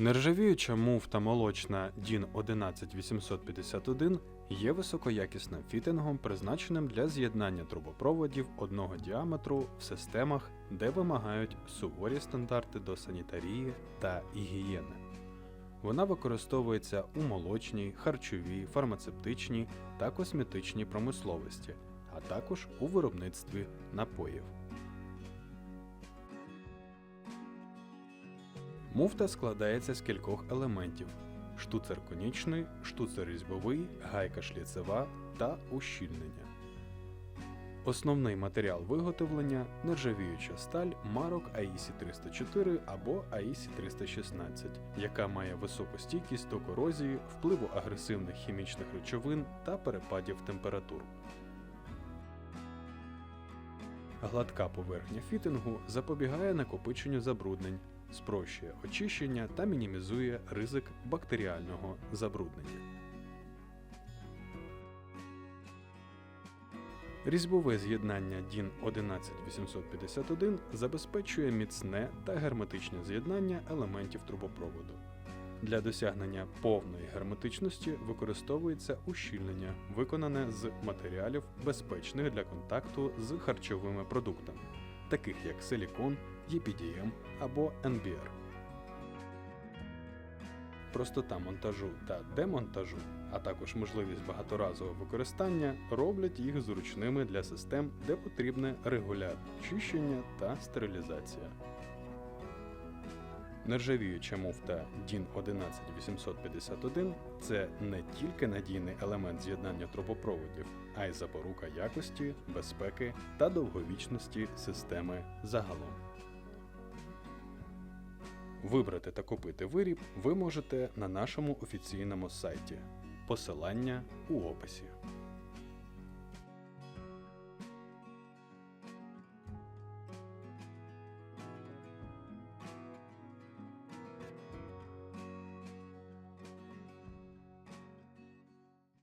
Нержавіюча муфта молочна DIN 11851 є високоякісним фітингом, призначеним для з'єднання трубопроводів одного діаметру в системах, де вимагають суворі стандарти до санітарії та гігієни. Вона використовується у молочній, харчовій, фармацевтичній та косметичній промисловості, а також у виробництві напоїв. Муфта складається з кількох елементів: штуцер конічний, штуцер різьбовий, гайка шліцева та ущільнення. Основний матеріал виготовлення нержавіюча сталь марок AISI 304 або AISI 316, яка має високу стійкість до корозії, впливу агресивних хімічних речовин та перепадів температур. Гладка поверхня фітингу запобігає накопиченню забруднень, спрощує очищення та мінімізує ризик бактеріального забруднення. Різьбове з'єднання DIN 11851 забезпечує міцне та герметичне з'єднання елементів трубопроводу. Для досягнення повної герметичності використовується ущільнення, виконане з матеріалів, безпечних для контакту з харчовими продуктами, таких як силікон, EPDM або NBR. Простота монтажу та демонтажу, а також можливість багаторазового використання роблять їх зручними для систем, де потрібне регулярне чищення та стерилізація. Нержавіюча муфта DIN 11851 це не тільки надійний елемент з'єднання трубопроводів, а й запорука якості, безпеки та довговічності системи загалом. Вибрати та купити виріб ви можете на нашому офіційному сайті. Посилання у описі.